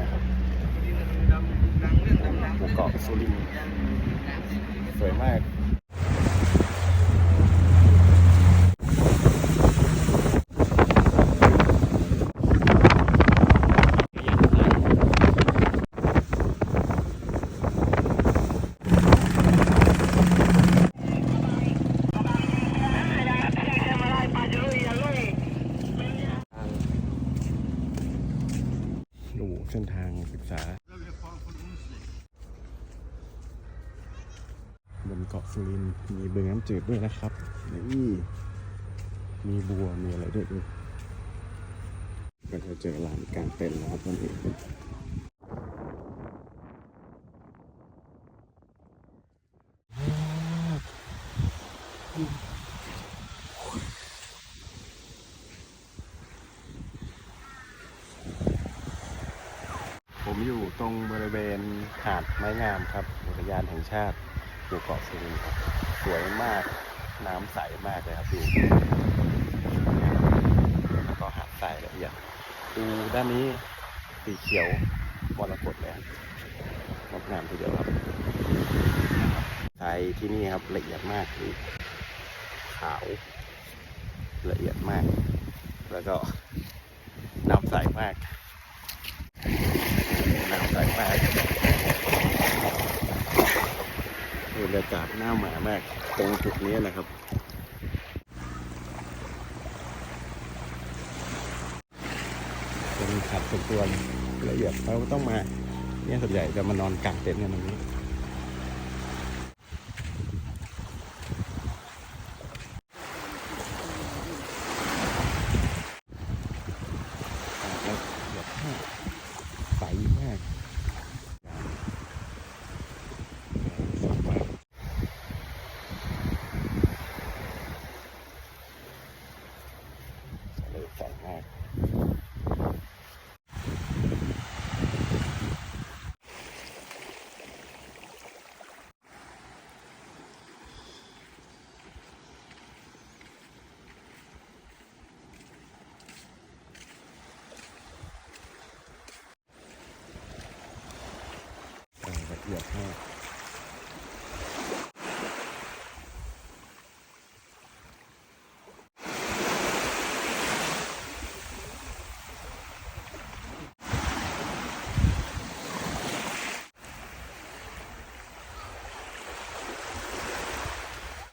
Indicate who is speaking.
Speaker 1: นะครับหมู่เกาะสุรินทร์สวยมาก ดู เส้นทางศึกษา บนเกาะสุรินมีบึงน้ำจืดด้วยนะครับนี่มีบัวมีอะไรด้วยด้วยก็จะเจอลานกลางเต็นท์นะครับวันนี้ ผมอยู่ตรงบริเวณหาดไม้งามครับอุทยานแห่งชาติหมู่เกาะสุรินครับสวยมากน้ำใสมากเลยครับดูแล้วก็หาดทรายละเอียดดูด้านนี้สีเขียวมรกตเลยงดงามทีเดียวครับทรายที่นี่ครับละเอียดมากคือขาวละเอียดมาก แล้วก็น้ำใสมาก น้ำใสมากบรรยากาศหน้าหมามากตรงจุดนี้นะครับเป็นขัดส่วนตัวละเอียดเราต้องมาเนี่ยส่วนใหญ่จะมานอนกางเต็นท์กันตรงนี้ แล้วแบบใสมากสวยมากเลยใสมาก รา